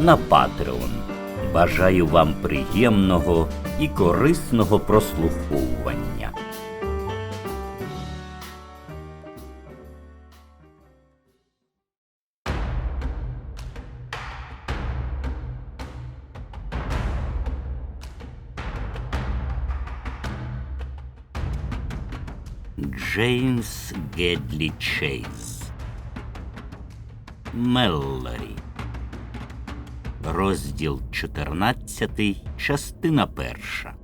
на Patreon. Бажаю вам приємного і корисного прослуховування. Джеймс Гедлі Чейз Меллорі Розділ 14, частина перша.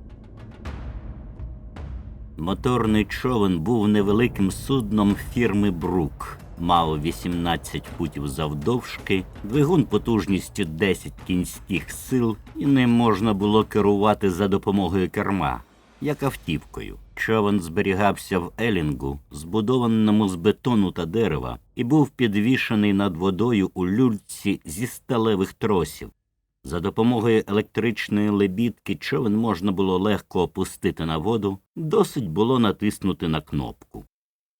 Моторний човен був невеликим судном фірми Брук. Мав 18 футів завдовжки, двигун потужністю 10 кінських сил, і ним можна було керувати за допомогою керма, як автівкою. Човен зберігався в Елінгу, збудованому з бетону та дерева, і був підвішений над водою у люльці зі сталевих тросів. За допомогою електричної лебідки човен можна було легко опустити на воду, досить було натиснути на кнопку.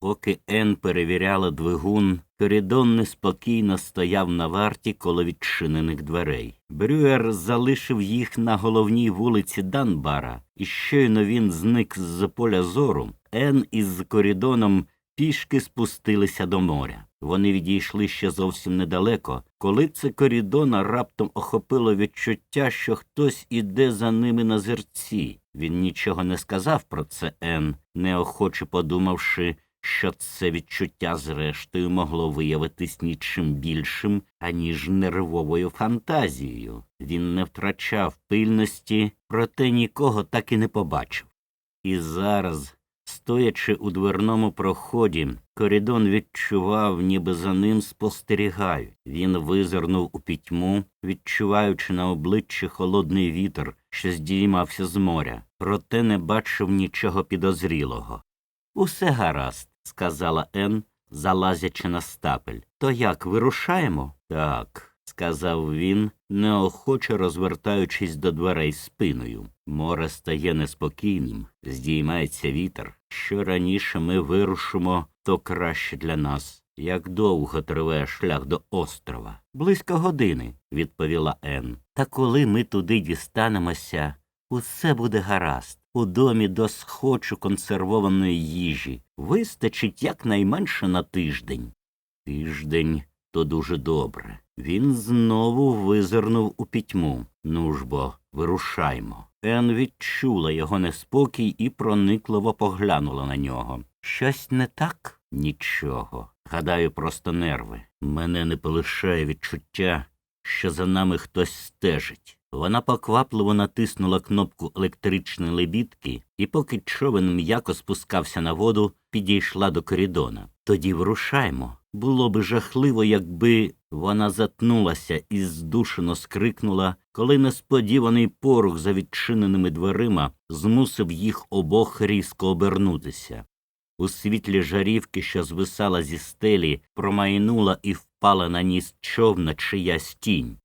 Поки Ен перевіряла двигун, Корідон неспокійно стояв на варті коло відчинених дверей. Брюер залишив їх на головній вулиці Данбара, і щойно він зник з поля зору, Ен із Корідоном пішки спустилися до моря. Вони відійшли ще зовсім недалеко, коли це корідона раптом охопило відчуття, що хтось іде за ними на зерці. Він нічого не сказав про це Ен, неохоче подумавши, що це відчуття зрештою могло виявитись нічим більшим, аніж нервовою фантазією. Він не втрачав пильності, проте нікого так і не побачив. І зараз, стоячи у дверному проході, Корідон відчував, ніби за ним спостерігають. Він визирнув у пітьму, відчуваючи на обличчі холодний вітер, що здіймався з моря, проте не бачив нічого підозрілого. Усе гаразд, сказала Ен, залазячи на стапель. То як, вирушаємо? Так, сказав він, неохоче розвертаючись до дверей спиною. Море стає неспокійним, здіймається вітер. Що раніше ми вирушимо, то краще для нас. Як довго триває шлях до острова? Близько години, відповіла Ен. Та коли ми туди дістанемося, усе буде гаразд. У домі до схочу консервованої їжі. Вистачить якнайменше на тиждень. Тиждень то дуже добре. Він знову визирнув у пітьму. Ну ж бо, вирушаймо. Ен відчула його неспокій і проникливо поглянула на нього. Щось не так? Нічого. Гадаю, просто нерви. Мене не полишає відчуття, що за нами хтось стежить. Вона поквапливо натиснула кнопку електричної лебідки, і поки човен м'яко спускався на воду, підійшла до корідона. Тоді вирушаймо. Було би жахливо, якби вона затнулася і здушено скрикнула, коли несподіваний порух за відчиненими дверима змусив їх обох різко обернутися. У світлі жарівки, що звисала зі стелі, промайнула і впала на ніс човна чиясь тінь.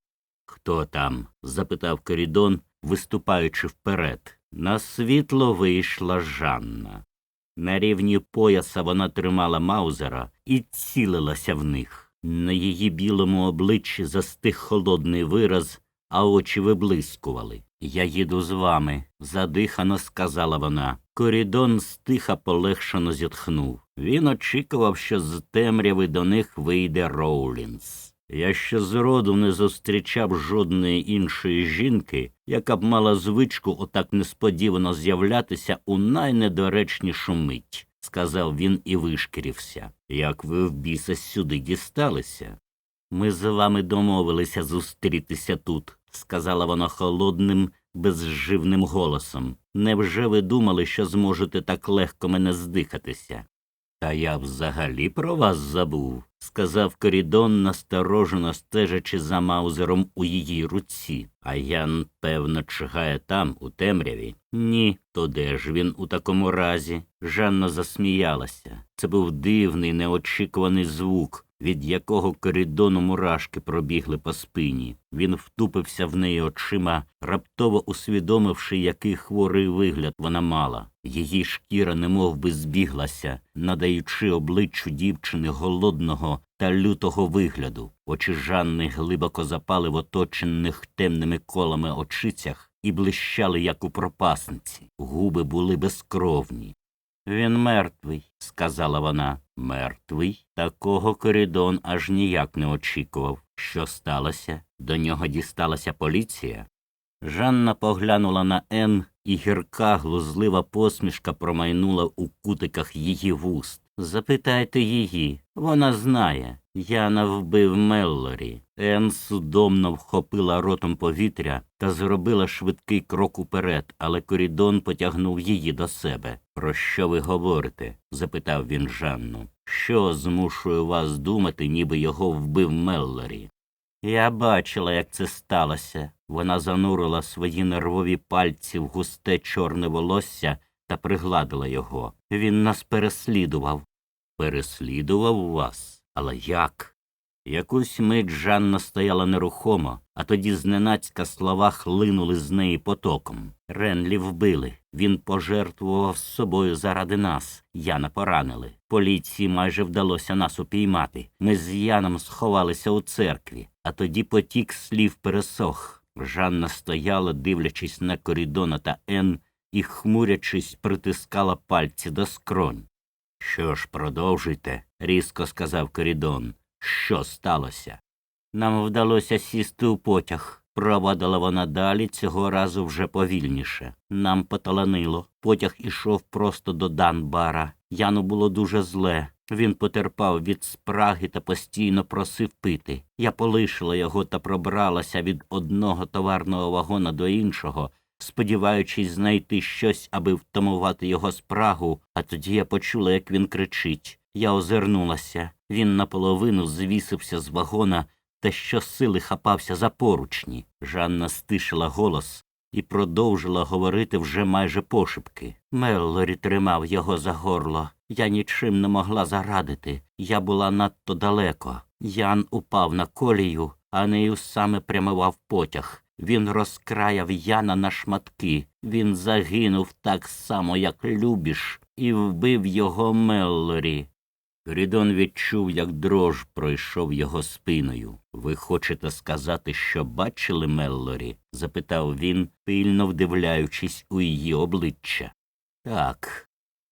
Хто там? запитав Корідон, виступаючи вперед. На світло вийшла Жанна. На рівні пояса вона тримала Маузера і цілилася в них. На її білому обличчі застиг холодний вираз, а очі виблискували. Я їду з вами, задихано сказала вона. Корідон стиха полегшено зітхнув. Він очікував, що з темряви до них вийде Роулінс. Я ще зроду не зустрічав жодної іншої жінки, яка б мала звичку отак несподівано з'являтися у найнедоречнішу мить, сказав він і вишкірився. Як ви в біса сюди дісталися? Ми з вами домовилися зустрітися тут, сказала вона холодним, безживним голосом. Невже ви думали, що зможете так легко мене здихатися? Та я взагалі про вас забув, сказав Корідон, насторожено стежачи за маузером у її руці. А Ян, певно, чигає там, у темряві. Ні, то де ж він у такому разі? Жанна засміялася. Це був дивний, неочікуваний звук, від якого корідону мурашки пробігли по спині. Він втупився в неї очима, раптово усвідомивши, який хворий вигляд вона мала. Її шкіра немов би збіглася, надаючи обличчю дівчини голодного та лютого вигляду. Очі Жанни глибоко запали в оточених темними колами очицях і блищали, як у пропасниці. Губи були безкровні. Він мертвий, сказала вона. Мертвий? Такого корідон аж ніяк не очікував. Що сталося? До нього дісталася поліція? Жанна поглянула на Ен, і гірка глузлива посмішка промайнула у кутиках її вуст. Запитайте її, вона знає. Яна вбив Меллорі. Ен судомно вхопила ротом повітря та зробила швидкий крок уперед, але корідон потягнув її до себе. Про що ви говорите? запитав він Жанну. Що змушує вас думати, ніби його вбив Меллорі? Я бачила, як це сталося. Вона занурила свої нервові пальці в густе чорне волосся та пригладила його. Він нас переслідував. Переслідував вас? Але як? Якусь мить Жанна стояла нерухомо, а тоді зненацька слова хлинули з неї потоком. Ренлі вбили. Він пожертвував собою заради нас. Яна поранили. Поліції майже вдалося нас упіймати. Ми з Яном сховалися у церкві, а тоді потік слів пересох. Жанна стояла, дивлячись на корідона та Ен, і, хмурячись, притискала пальці до скронь. Що ж, продовжуйте, різко сказав Корідон. Що сталося? Нам вдалося сісти у потяг. Провадила вона далі, цього разу вже повільніше. Нам поталанило. Потяг ішов просто до Данбара. Яну було дуже зле. Він потерпав від спраги та постійно просив пити. Я полишила його та пробралася від одного товарного вагона до іншого, сподіваючись знайти щось, аби втамувати його спрагу, а тоді я почула, як він кричить. Я озирнулася. Він наполовину звісився з вагона та щосили хапався за поручні. Жанна стишила голос і продовжила говорити вже майже пошепки. Меллорі тримав його за горло. Я нічим не могла зарадити. Я була надто далеко. Ян упав на колію, а нею саме прямував потяг. Він розкраяв Яна на шматки. Він загинув так само, як Любіш, і вбив його Меллорі. Корідон відчув, як дрож пройшов його спиною. Ви хочете сказати, що бачили Меллорі? запитав він, пильно вдивляючись у її обличчя. Так.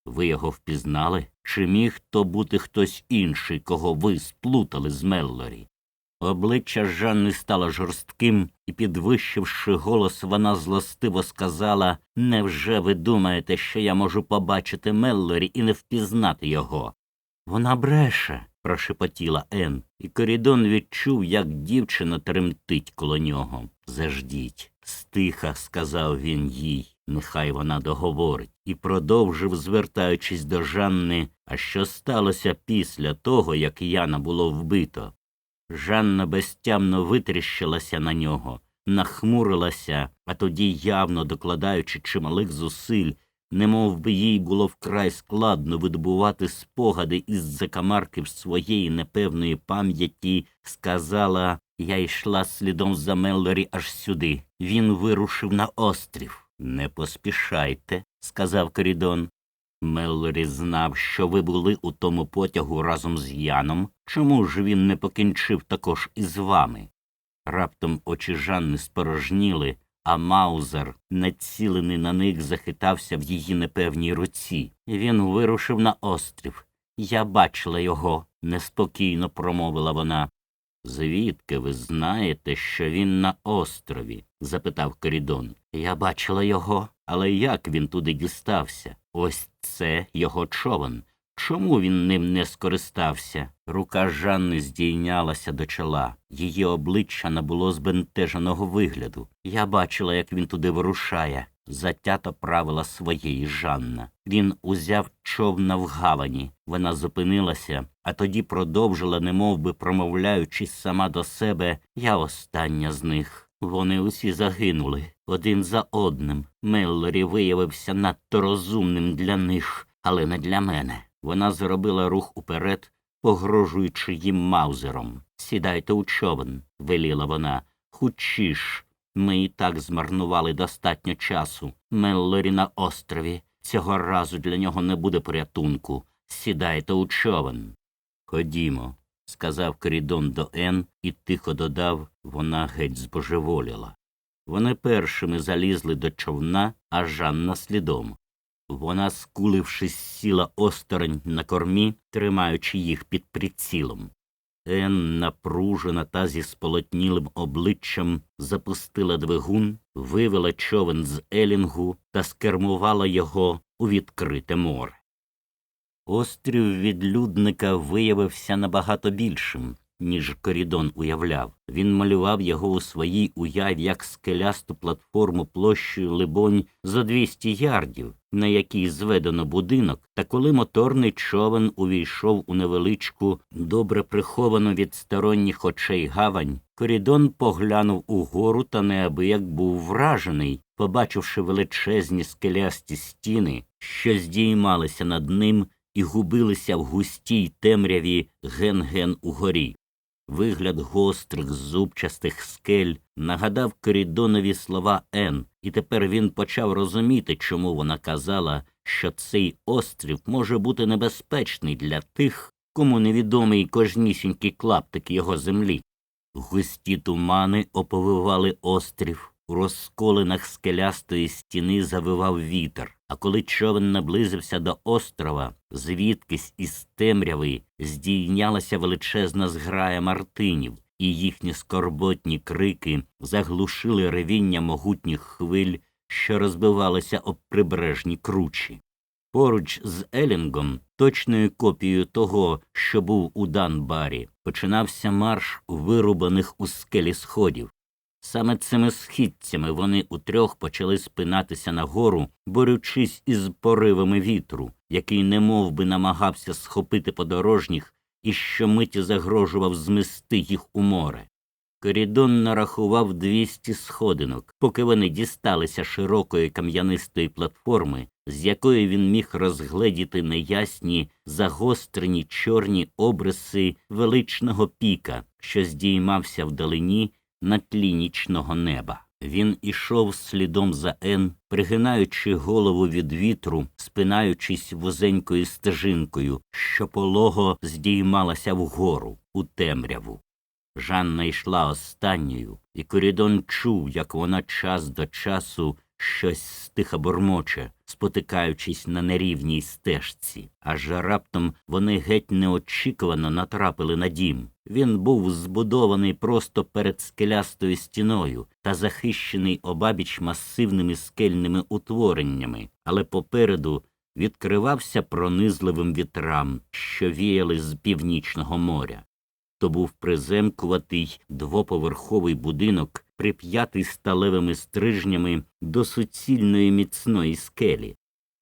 Ви його впізнали? Чи міг то бути хтось інший, кого ви сплутали з Меллорі? Обличчя Жанни стало жорстким, і, підвищивши голос, вона злостиво сказала Невже ви думаєте, що я можу побачити Меллорі і не впізнати його? Вона бреше, прошепотіла Ен, і Корідон відчув, як дівчина тремтить коло нього. Заждіть. Стиха, сказав він їй, нехай вона договорить, і продовжив, звертаючись до Жанни, а що сталося після того, як Яна було вбито. Жанна безтямно витріщилася на нього, нахмурилася, а тоді, явно докладаючи чималих зусиль, немов би їй було вкрай складно видобувати спогади із закамарків своєї непевної пам'яті, сказала я йшла слідом за Меллорі аж сюди. Він вирушив на острів. Не поспішайте, сказав Корідон. Меллорі знав, що ви були у тому потягу разом з Яном. Чому ж він не покінчив також із вами? Раптом очі Жанни спорожніли, а Маузер, націлений на них, захитався в її непевній руці. Він вирушив на острів. Я бачила його, неспокійно промовила вона. Звідки ви знаєте, що він на острові? запитав Корідон. Я бачила його, але як він туди дістався? Ось це його човен. Чому він ним не скористався? Рука Жанни здійнялася до чола. Її обличчя набуло збентеженого вигляду. Я бачила, як він туди вирушає. затято правила своєї Жанна. Він узяв човна в гавані. Вона зупинилася, а тоді продовжила, немов би промовляючись сама до себе, я остання з них. Вони усі загинули один за одним. Меллорі виявився надто розумним для них, але не для мене. Вона зробила рух уперед, погрожуючи їм маузером. Сідайте у човен, веліла вона. Хучіш. Ми і так змарнували достатньо часу. Меллорі на острові. Цього разу для нього не буде порятунку. Сідайте у човен. Ходімо, сказав Корідон до Ен і тихо додав, вона геть збожеволіла. Вони першими залізли до човна, а Жанна слідом. Вона, скулившись, сіла осторонь на кормі, тримаючи їх під прицілом. Ен, напружена та зі сполотнілим обличчям, запустила двигун, вивела човен з Елінгу та скермувала його у відкрите море. Острів відлюдника виявився набагато більшим, ніж Корідон уявляв. Він малював його у своїй уяві як скелясту платформу площею, либонь, за 200 ярдів, на якій зведено будинок, та коли моторний човен увійшов у невеличку, добре приховану від сторонніх очей гавань, Корідон поглянув угору та неабияк був вражений, побачивши величезні скелясті стіни, що здіймалися над ним і губилися в густій темряві ген-ген угорі. Вигляд гострих зубчастих скель нагадав Корідонові слова Ен, і тепер він почав розуміти, чому вона казала, що цей острів може бути небезпечний для тих, кому невідомий кожнісінький клаптик його землі. Густі тумани оповивали острів, у розколинах скелястої стіни завивав вітер, а коли човен наблизився до острова, звідкись із темряви здійнялася величезна зграя мартинів, і їхні скорботні крики заглушили ревіння могутніх хвиль, що розбивалися об прибережні кручі. Поруч з Елінгом, точною копією того, що був у Данбарі, починався марш вирубаних у скелі сходів. Саме цими східцями вони утрьох почали спинатися нагору, борючись із поривами вітру, який немов би намагався схопити подорожніх і щомиті загрожував змести їх у море. Корідон нарахував 200 сходинок, поки вони дісталися широкої кам'янистої платформи, з якої він міг розгледіти неясні, загострені чорні обриси величного піка, що здіймався вдалині на тлі нічного неба. Він ішов слідом за Ен, пригинаючи голову від вітру, спинаючись вузенькою стежинкою, що полого здіймалася вгору у темряву. Жанна йшла останньою, і Корідон чув, як вона час до часу щось стиха бормоче, спотикаючись на нерівній стежці, аж раптом вони геть неочікувано натрапили на дім. Він був збудований просто перед скелястою стіною та захищений обабіч масивними скельними утвореннями, але попереду відкривався пронизливим вітрам, що віяли з північного моря. То був приземкуватий двоповерховий будинок, прип'ятий сталевими стрижнями до суцільної міцної скелі.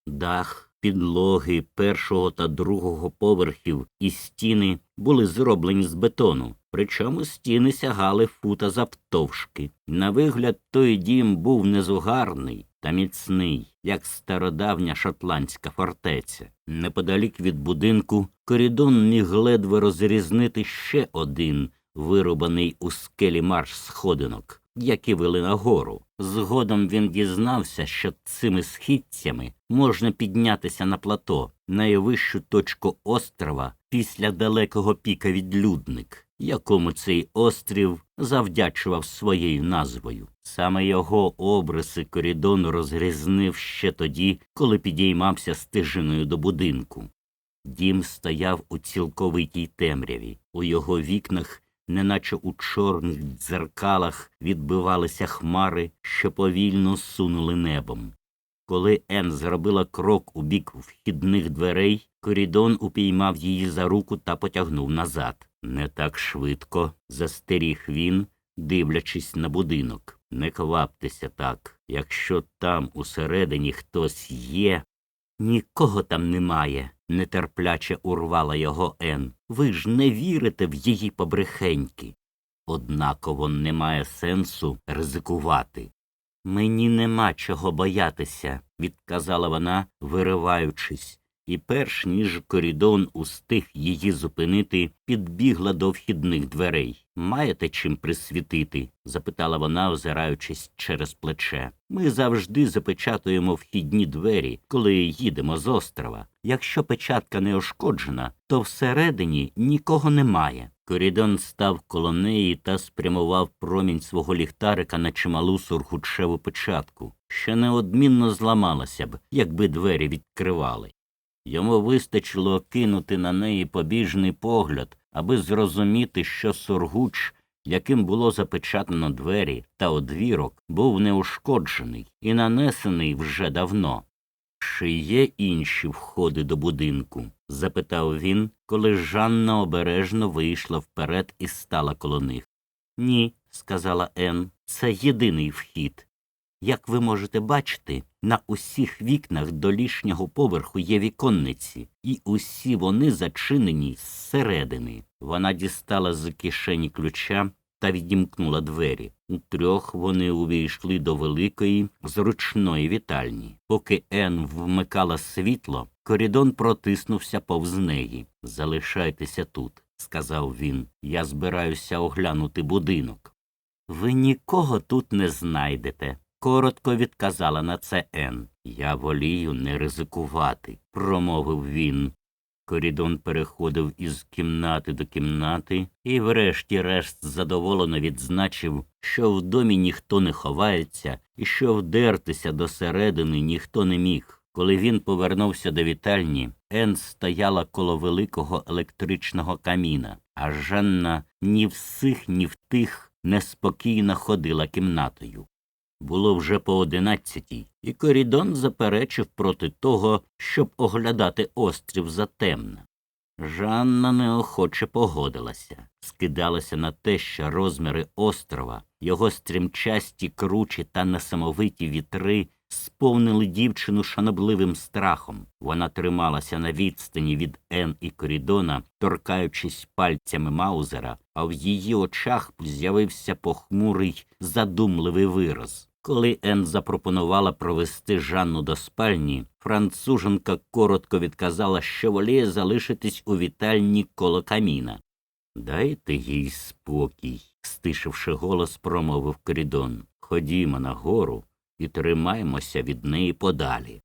Дах, підлоги першого та другого поверхів і стіни були зроблені з бетону, причому стіни сягали фута завтовшки. На вигляд той дім був незугарний та міцний, як стародавня шотландська фортеця. Неподалік від будинку корідон міг ледве розрізнити ще один вирубаний у скелі марш сходинок, які вели нагору. Згодом він дізнався, що цими східцями можна піднятися на плато, найвищу точку острова після далекого піка відлюдник, якому цей острів завдячував своєю назвою. Саме його обриси корідон розрізнив ще тоді, коли підіймався стежиною до будинку. Дім стояв у цілковитій темряві. У його вікнах, неначе у чорних дзеркалах, відбивалися хмари, що повільно сунули небом. Коли Ен зробила крок у бік вхідних дверей, корідон упіймав її за руку та потягнув назад. Не так швидко, застеріг він, дивлячись на будинок. Не кваптеся так. Якщо там усередині хтось є. Нікого там немає, нетерпляче урвала його Ен. Ви ж не вірите в її побрехеньки. Однаково немає сенсу ризикувати. Мені нема чого боятися, відказала вона, вириваючись, і перш ніж корідон устиг її зупинити, підбігла до вхідних дверей. Маєте чим присвітити? запитала вона, озираючись через плече. Ми завжди запечатуємо вхідні двері, коли їдемо з острова. Якщо печатка не ошкоджена, то всередині нікого немає. Корідон став коло неї та спрямував промінь свого ліхтарика на чималу сургучеву печатку, що неодмінно зламалася б, якби двері відкривали. Йому вистачило кинути на неї побіжний погляд, аби зрозуміти, що сургуч, яким було запечатано двері та одвірок, був неушкоджений і нанесений вже давно. Чи є інші входи до будинку? запитав він, коли Жанна обережно вийшла вперед і стала коло них. Ні, сказала Ен, це єдиний вхід. Як ви можете бачити, на усіх вікнах до лішнього поверху є віконниці, і усі вони зачинені зсередини. Вона дістала з кишені ключа та відімкнула двері. Утрьох вони увійшли до великої, зручної вітальні. Поки Ен вмикала світло, корідон протиснувся повз неї. Залишайтеся тут, сказав він. Я збираюся оглянути будинок. Ви нікого тут не знайдете, коротко відказала на це Ен. Я волію не ризикувати, промовив він. Корідон переходив із кімнати до кімнати і, врешті-решт, задоволено відзначив, що в домі ніхто не ховається і що вдертися до середини ніхто не міг. Коли він повернувся до вітальні, Ен стояла коло великого електричного каміна, а Жанна ні в сих, ні в тих неспокійно ходила кімнатою. Було вже по одинадцятій, і Корідон заперечив проти того, щоб оглядати острів затемно. Жанна неохоче погодилася, скидалася на те, що розміри острова, його стрімчасті кручі та несамовиті вітри сповнили дівчину шанобливим страхом. Вона трималася на відстані від Ен і Корідона, торкаючись пальцями Маузера, а в її очах з'явився похмурий, задумливий вираз. Коли Ен запропонувала провести Жанну до спальні, француженка коротко відказала, що воліє залишитись у вітальні коло каміна. Дайте їй спокій, стишивши голос, промовив корідон. Ходімо нагору і тримаймося від неї подалі.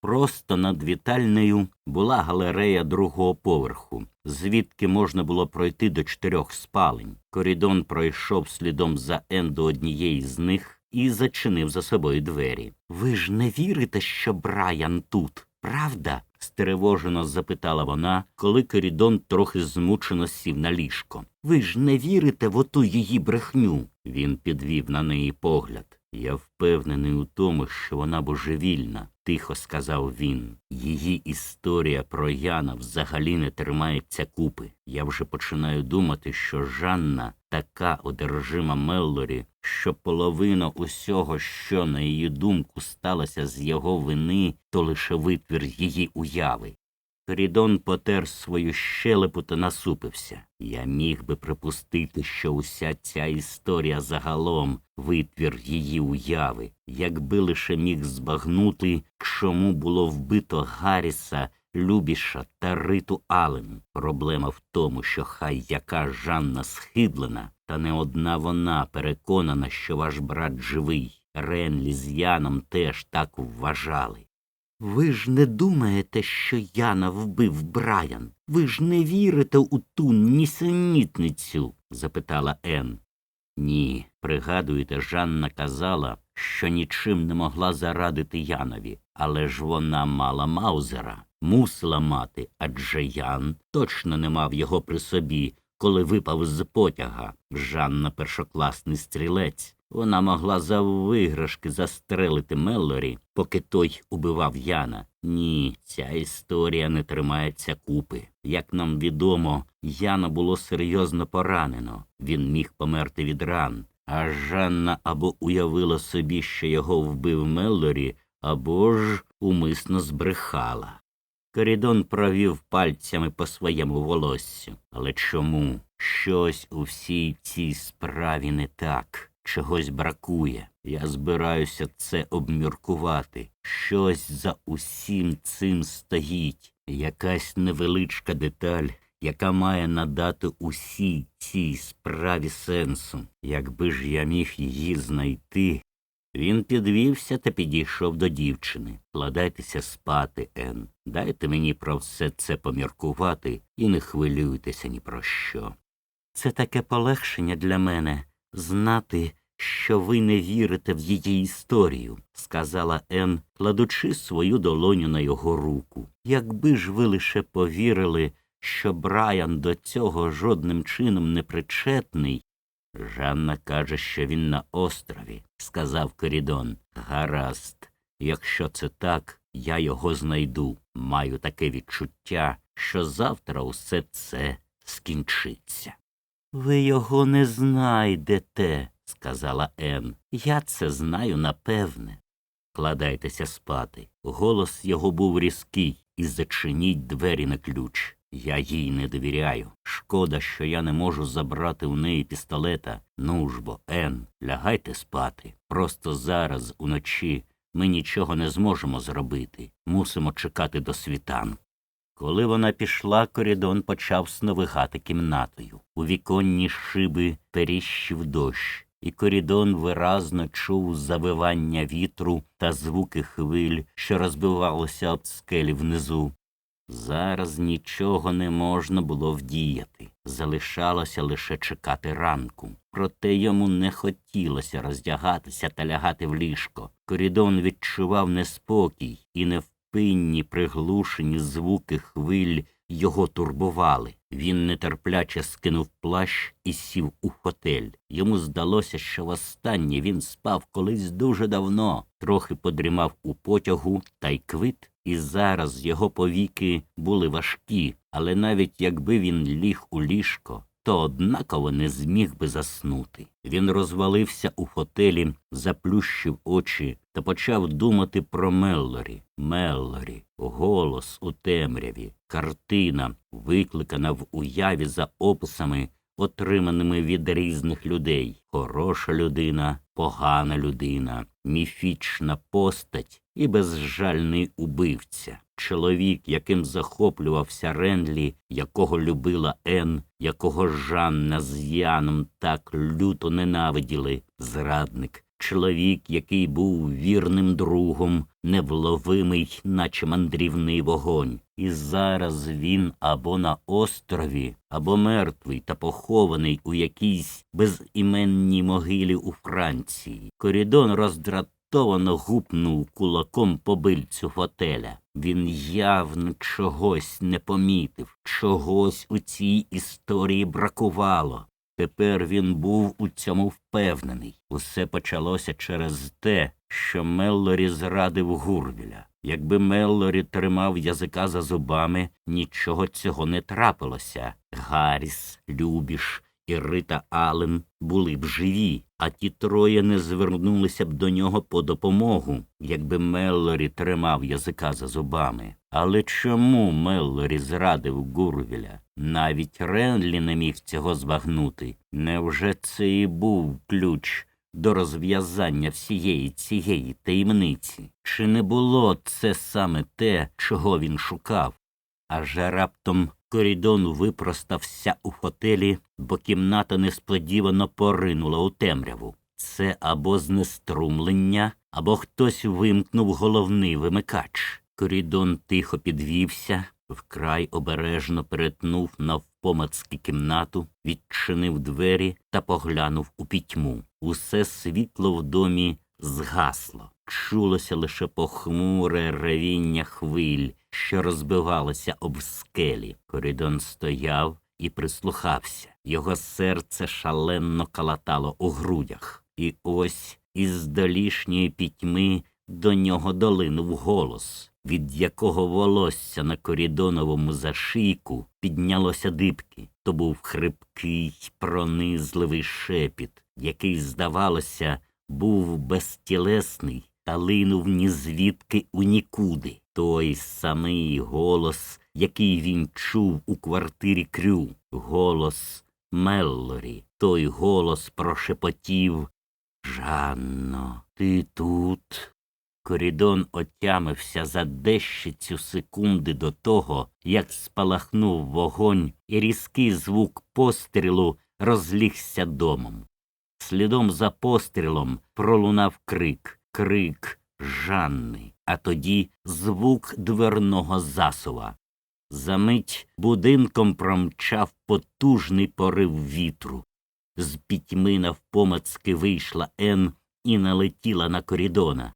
Просто над вітальнею була галерея другого поверху, звідки можна було пройти до чотирьох спалень. Корідон пройшов слідом за Ен до однієї з них і зачинив за собою двері. Ви ж не вірите, що Брайан тут, правда? стривожено запитала вона, коли Керідон трохи змучено сів на ліжко. Ви ж не вірите в оту її брехню? Він підвів на неї погляд. Я впевнений у тому, що вона божевільна, тихо сказав він. Її історія про Яна взагалі не тримається купи. Я вже починаю думати, що Жанна така одержима Меллорі, що половина усього, що, на її думку, сталося з його вини, то лише витвір її уяви. Корідон потер свою щелепу та насупився. Я міг би припустити, що уся ця історія загалом витвір її уяви, якби лише міг збагнути, чому було вбито Гарріса, Любіша та Риту Ален. Проблема в тому, що хай яка Жанна схиблена, та не одна вона переконана, що ваш брат живий. Ренлі з Яном теж так вважали. Ви ж не думаєте, що Яна вбив Брайан? Ви ж не вірите у ту нісенітницю? запитала Ен. Ні, пригадуєте, Жанна казала, що нічим не могла зарадити Янові, але ж вона мала Маузера, мусила мати, адже Ян точно не мав його при собі, коли випав з потяга. Жанна першокласний стрілець. Вона могла за виграшки застрелити Меллорі, поки той убивав Яна. Ні, ця історія не тримається купи. Як нам відомо, Яна було серйозно поранено. Він міг померти від ран, А Жанна або уявила собі, що його вбив Меллорі, або ж умисно збрехала. Корідон провів пальцями по своєму волоссю. Але чому? Щось у всій цій справі не так. Чогось бракує. Я збираюся це обміркувати. Щось за усім цим стоїть. Якась невеличка деталь, яка має надати усій цій справі сенсу. Якби ж я міг її знайти, він підвівся та підійшов до дівчини. Кладайтеся спати, Ен. Дайте мені про все це поміркувати і не хвилюйтеся ні про що. Це таке полегшення для мене знати, що ви не вірите в її історію, сказала Ен, кладучи свою долоню на його руку. Якби ж ви лише повірили, що Брайан до цього жодним чином не причетний, Жанна каже, що він на острові, сказав Корідон. Гаразд, якщо це так, я його знайду. Маю таке відчуття, що завтра усе це скінчиться. Ви його не знайдете, сказала Ен. Я це знаю напевне. Кладайтеся спати. Голос його був різкий, і зачиніть двері на ключ. Я їй не довіряю. Шкода, що я не можу забрати у неї пістолета. Ну ж бо, Ен, лягайте спати. Просто зараз, уночі, ми нічого не зможемо зробити. Мусимо чекати до світанку. Коли вона пішла, корідон почав сновигати кімнатою. У віконні шиби періщив дощ, і корідон виразно чув завивання вітру та звуки хвиль, що розбивалися об скелі внизу. Зараз нічого не можна було вдіяти. Залишалося лише чекати ранку. Проте йому не хотілося роздягатися та лягати в ліжко. Корідон відчував неспокій і невпинні приглушені звуки хвиль його турбували. Він нетерпляче скинув плащ і сів у хотель. Йому здалося, що востаннє він спав колись дуже давно, трохи подрімав у потягу та й квит. І зараз його повіки були важкі, але навіть якби він ліг у ліжко, то однаково не зміг би заснути. Він розвалився у фотелі, заплющив очі та почав думати про Меллорі. Меллорі, голос у темряві, картина, викликана в уяві за описами, отриманими від різних людей. Хороша людина, погана людина, міфічна постать і безжальний убивця. Чоловік, яким захоплювався Ренлі, якого любила Ен, якого Жанна з Яном так люто ненавиділи, зрадник, чоловік, який був вірним другом, невловимий, наче мандрівний вогонь. І зараз він або на острові, або мертвий та похований у якійсь безіменній могилі у Франції. Корідон роздратовано гупнув кулаком по бильцю фотеля. Він явно чогось не помітив, чогось у цій історії бракувало. Тепер він був у цьому впевнений. Усе почалося через те, що Меллорі зрадив Гурвіля. Якби Меллорі тримав язика за зубами, нічого цього не трапилося. Гарріс, Любіш і Рита Аллен були б живі, а ті троє не звернулися б до нього по допомогу, якби Меллорі тримав язика за зубами. Але чому Меллорі зрадив Гурвіля? Навіть Ренлі не міг цього збагнути. Невже це і був ключ до розв'язання всієї цієї таємниці? Чи не було це саме те, чого він шукав? Аж раптом корідон випростався у фотелі, бо кімната несподівано поринула у темряву. Це або знеструмлення, або хтось вимкнув головний вимикач. Корідон тихо підвівся, вкрай обережно перетнув навпомацьки кімнату, відчинив двері та поглянув у пітьму. Усе світло в домі згасло. Чулося лише похмуре ревіння хвиль, що розбивалося об скелі. Корідон стояв і прислухався. Його серце шалено калатало у грудях. І ось із долішньої пітьми до нього долинув голос, від якого волосся на корідоновому зашийку піднялося дибки. То був хрипкий, пронизливий шепіт, який, здавалося, був безтілесний та линув ні звідки у нікуди. Той самий голос, який він чув у квартирі Крю, голос Меллорі. Той голос прошепотів Жанно, ти тут? Корідон отямився за дещицю секунди до того, як спалахнув вогонь, і різкий звук пострілу розлігся домом. Слідом за пострілом пролунав крик, крик Жанни, а тоді звук дверного засува. Замить будинком промчав потужний порив вітру. З пітьми навпомацки вийшла Ен і налетіла на корідона.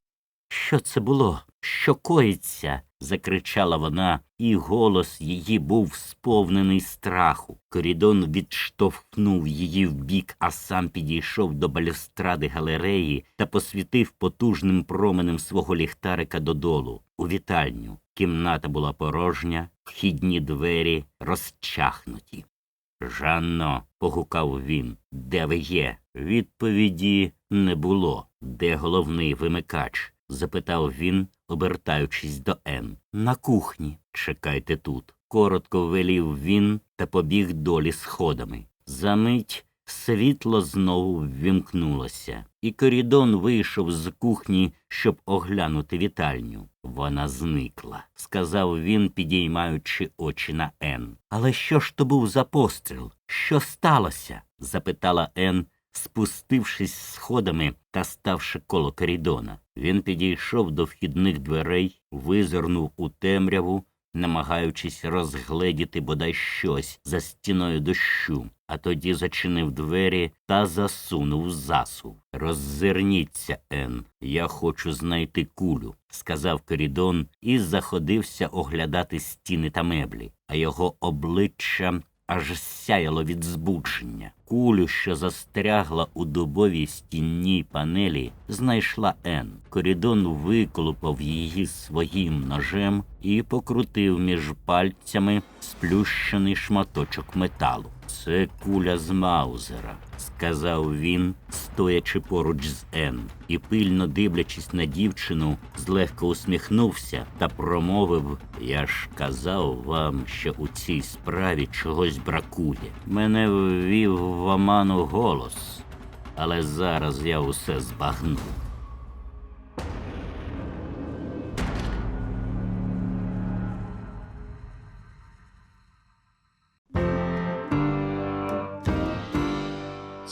Що це було? Що коїться? закричала вона, і голос її був сповнений страху. Корідон відштовхнув її вбік, а сам підійшов до балюстради галереї та посвітив потужним променем свого ліхтарика додолу, у вітальню. Кімната була порожня, вхідні двері розчахнуті. Жанно, погукав він, де ви є? Відповіді не було. Де головний вимикач? Запитав він, обертаючись до Ен. На кухні. Чекайте тут. Коротко велів він та побіг долі сходами. Замить світло знову ввімкнулося, і корідон вийшов з кухні, щоб оглянути вітальню. Вона зникла, сказав він, підіймаючи очі на Ен. Але що ж то був за постріл? Що сталося? запитала Ен, спустившись сходами та ставши коло корідона. Він підійшов до вхідних дверей, визирнув у темряву, намагаючись розгледіти бодай щось за стіною дощу, а тоді зачинив двері та засунув засув. Роззирніться, Ен, я хочу знайти кулю, сказав Корідон і заходився оглядати стіни та меблі, а його обличчя аж сяяло від збудження. Кулю, що застрягла у дубовій стінній панелі, знайшла Ен. Корідон виколупав її своїм ножем і покрутив між пальцями сплющений шматочок металу. Це куля з Маузера, сказав він, стоячи поруч з Ен, і пильно дивлячись на дівчину, злегка усміхнувся та промовив Я ж казав вам, що у цій справі чогось бракує. Мене ввів в оману голос, але зараз я усе збагнув.